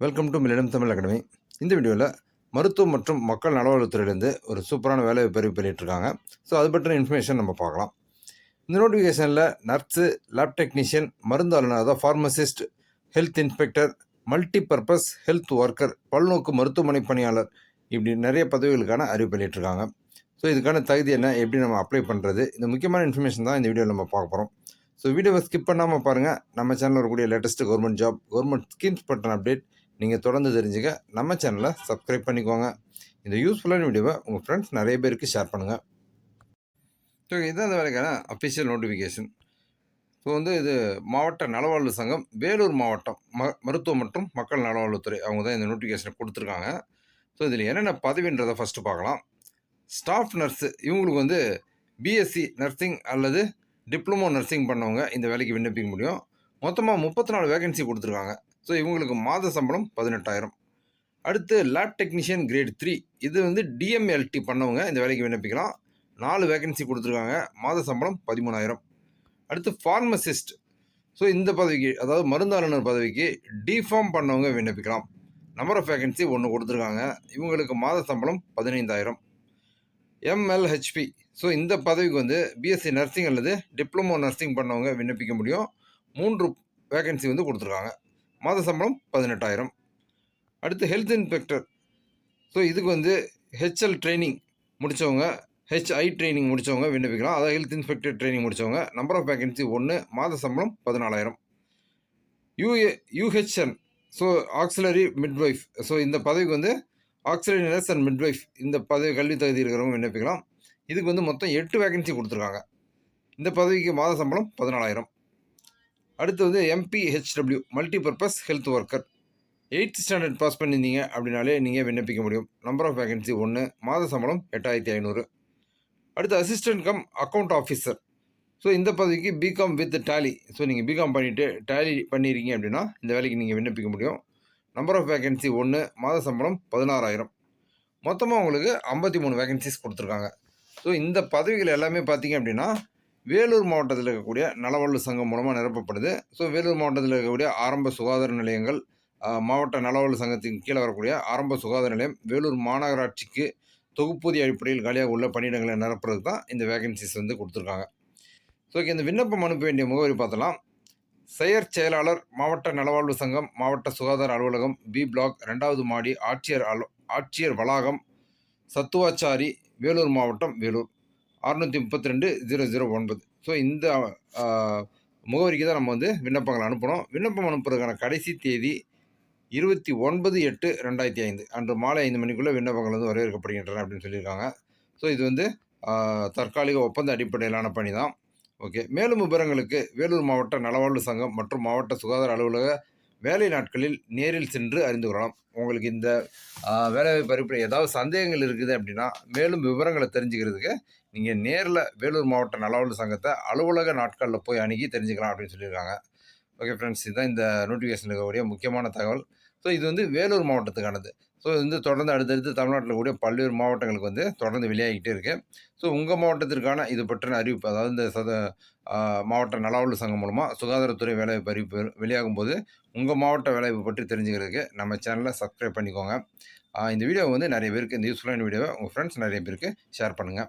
Welcome to மில்லிடம் Tamil academy இந்த வீடியோவில் மருத்துவம் மற்றும் மக்கள் நலவாழ்வுத்துறையிலேருந்து ஒரு சூப்பரான வேலையை அறிவிப்பு பண்ணிகிட்ருக்காங்க ஸோ அது பற்றின இன்ஃபர்மேஷன் நம்ம பார்க்கலாம். இந்த நோட்டிஃபிகேஷனில் நர்ஸு லேப் டெக்னீஷியன் மருந்து ஆளுநர் அதாவது pharmacist health inspector multi purpose health worker பல்நோக்கு மருத்துவமனை பணியாளர் இப்படி நிறைய பதவிகளுக்கான அறிவு பண்ணிகிட்ருக்காங்க ஸோ இதுக்கான தகுதி என்ன எப்படி நம்ம அப்ளை பண்ணுறது இந்த முக்கியமான இன்ஃபர்மேஷன் தான் இந்த வீடியோவில் நம்ம பார்க்க போகிறோம் ஸோ வீடியோவை ஸ்கிப் பண்ணாமல் பாருங்கள் நம்ம சேனலில் வரக்கூடிய latest government job government schemes பற்றின அப்டேட் நீங்கள் தொடர்ந்து தெரிஞ்சுக்க நம்ம சேனலை சப்ஸ்கிரைப் பண்ணிக்கோங்க. இந்த யூஸ்ஃபுல்லான வீடியோவை உங்கள் ஃப்ரெண்ட்ஸ் நிறைய பேருக்கு ஷேர் பண்ணுங்கள் ஸோ இதுதான் இந்த வரைக்கான அஃபிஷியல் நோட்டிஃபிகேஷன் ஸோ வந்து இது மாவட்ட நலவாழ்வு சங்கம் வேலூர் மாவட்டம் ம மருத்துவம் மற்றும் மக்கள் நலவாழ்வுத்துறை அவங்க தான் இந்த நோட்டிஃபிகேஷனை கொடுத்துருக்காங்க. ஸோ இதில் என்னென்ன பதவின்றதை ஃபஸ்ட்டு பார்க்கலாம். ஸ்டாஃப் நர்ஸு இவங்களுக்கு வந்து பிஎஸ்சி நர்சிங் அல்லது டிப்ளமோ நர்சிங் பண்ணவங்க இந்த வேலைக்கு விண்ணப்பிக்க முடியும். மொத்தமாக முப்பத்தி நாலு வேகன்சி கொடுத்துருக்காங்க. ஸோ இவங்களுக்கு மாத சம்பளம் பதினெட்டாயிரம். அடுத்து லேப் டெக்னீஷியன் கிரேட் த்ரீ இது வந்து டிஎம்எல்டி பண்ணவங்க இந்த வேலைக்கு விண்ணப்பிக்கலாம். நாலு வேகன்சி கொடுத்துருக்காங்க. மாத சம்பளம் பதிமூணாயிரம். அடுத்து ஃபார்மசிஸ்ட் ஸோ இந்த பதவிக்கு அதாவது மருந்தாளுநர் பதவிக்கு டிஃபார்ம் பண்ணவங்க விண்ணப்பிக்கலாம். நம்பர் ஆஃப் வேகன்சி ஒன்று கொடுத்துருக்காங்க. இவங்களுக்கு மாத சம்பளம் பதினைந்தாயிரம். எம்எல்ஹெச்பி ஸோ இந்த பதவிக்கு வந்து பிஎஸ்சி நர்சிங் அல்லது டிப்ளமோ நர்சிங் பண்ணவங்க விண்ணப்பிக்க முடியும். மூன்று வேகன்சி வந்து கொடுத்துருக்காங்க. மாத சம்பளம் பதினெட்டாயிரம். அடுத்து ஹெல்த் இன்ஸ்பெக்டர் ஸோ இதுக்கு வந்து ஹெச்எல் ட்ரைனிங் முடித்தவங்க ஹெச்ஐ ட்ரைனிங் முடித்தவங்க விண்ணப்பிக்கலாம். அதாவது ஹெல்த் இன்ஸ்பெக்டர் ட்ரைனிங் முடித்தவங்க நம்பர் ஆஃப் வேகன்சி ஒன்று மாத சம்பளம் பதினாலாயிரம். UA யூஹெச்என் so auxiliary midwife so இந்த பதவிக்கு வந்து ஆக்சிலரி நர்ஸ் அண்ட் மிட்வைஃப் இந்த பதவி கல்வி தகுதி இருக்கிறவங்க விண்ணப்பிக்கலாம். இதுக்கு வந்து மொத்தம் எட்டு வேகன்சி கொடுத்துருக்காங்க. இந்த பதவிக்கு மாத சம்பளம் பதினாலாயிரம். அடுத்து வந்து MPHW multi purpose health worker eighth standard pass பண்ணியிருந்தீங்க அப்படின்னாலே நீங்கள் விண்ணப்பிக்க முடியும். நம்பர் ஆஃப் வேகன்சி ஒன்று மாத சம்பளம் எட்டாயிரத்தி ஐநூறு. அடுத்து assistant cum account officer so இந்த பதவிக்கு பிகாம் வித் டேலி ஸோ நீங்கள் பிகாம் பண்ணிவிட்டு டேலி பண்ணியிருக்கீங்க அப்படின்னா இந்த வேலைக்கு நீங்கள் விண்ணப்பிக்க முடியும். நம்பர் ஆஃப் வேகன்சி ஒன்று மாத சம்பளம் பதினாறாயிரம். மொத்தமாக உங்களுக்கு ஐம்பத்தி மூணு வேகன்சிஸ் கொடுத்துருக்காங்க. ஸோ இந்த பதவிகள் எல்லாமே பார்த்தீங்க அப்படின்னா வேலூர் மாவட்டத்தில் இருக்கக்கூடிய நலவாழ்வு சங்கம் மூலமாக நிரப்பப்படுது. ஸோ வேலூர் மாவட்டத்தில் இருக்கக்கூடிய ஆரம்ப சுகாதார நிலையங்கள் மாவட்ட நலவாழ்வு சங்கத்தின் கீழே வரக்கூடிய ஆரம்ப சுகாதார நிலையம் வேலூர் மாநகராட்சிக்கு தொகுப்பூதிய அடிப்படையில் காலியாக உள்ள பணியிடங்களை நிரப்புறது தான் இந்த வேகன்சிஸ் வந்து கொடுத்துருக்காங்க. ஸோ இந்த விண்ணப்பம் அனுப்ப வேண்டிய முகவரி பார்த்தலாம். செயற் செயலாளர் மாவட்ட நலவாழ்வு சங்கம் மாவட்ட சுகாதார அலுவலகம் பி பிளாக் ரெண்டாவது மாடி ஆட்சியர் அலு ஆட்சியர் வளாகம் சத்துவாச்சாரி வேலூர் மாவட்டம் வேலூர். அறுநூற்றி முப்பத்தி ரெண்டு ஜீரோ ஜீரோ ஒன்பது. ஸோ இந்த முகவரிக்கு தான் நம்ம வந்து விண்ணப்பங்களை அனுப்பணும் விண்ணப்பம் அனுப்புறதுக்கான கடைசி தேதி இருபத்தி ஒன்பது எட்டு ரெண்டாயிரத்தி ஐந்து. அன்று மாலை ஐந்து மணிக்குள்ளே விண்ணப்பங்கள் வந்து வரவேற்கப்படுகின்றன அப்படின்னு சொல்லியிருக்காங்க. ஸோ இது வந்து தற்காலிக ஒப்பந்த அடிப்படையிலான பணி தான். ஓகே மேலும் விவரங்களுக்கு வேலூர் மாவட்ட நலவாழ்வு சங்கம் மற்றும் மாவட்ட சுகாதார அலுவலக வேலை நாட்களில் நேரில் சென்று அறிந்து கொள்ளலாம். உங்களுக்கு இந்த வேலைவாய்ப்பு அறிவிப்பில் ஏதாவது சந்தேகங்கள் இருக்குது அப்படின்னா மேலும் விவரங்களை தெரிஞ்சுக்கிறதுக்கு நீங்கள் நேரில் வேலூர் மாவட்ட நலவாழ்வு சங்கத்தை அலுவலக நாட்களில் போய் அணுகி தெரிஞ்சுக்கலாம் அப்படின்னு சொல்லியிருக்காங்க. ஓகே ஃப்ரெண்ட்ஸ் இதுதான் இந்த நோட்டிஃபிகேஷன் இருக்கக்கூடிய முக்கியமான தகவல். ஸோ இது வந்து வேலூர் மாவட்டத்துக்கானது. ஸோ இது வந்து தொடர்ந்து அடுத்தடுத்து தமிழ்நாட்டில் கூடிய பல்வேறு மாவட்டங்களுக்கு வந்து தொடர்ந்து வெளியாகிக்கிட்டே இருக்குது ஸோ உங்கள் மாவட்டத்திற்கான இது பற்றின அறிவிப்பு அதாவது இந்த சத மாவட்ட நலவாழ்வு சங்கம் மூலமாக சுகாதாரத்துறை வேலைவாய்ப்பு அறிவிப்பு வெளியாகும் போது உங்கள் மாவட்ட வேலைவாய்ப்பு பற்றி தெரிஞ்சுக்கிறதுக்கு நம்ம சேனலை சப்ஸ்கிரைப் பண்ணிக்கோங்க. இந்த வீடியோ வந்து நிறைய பேருக்கு இந்த யூஸ்ஃபுல்லான வீடியோவை உங்கள் ஃப்ரெண்ட்ஸ் நிறைய பேருக்கு ஷேர் பண்ணுங்கள்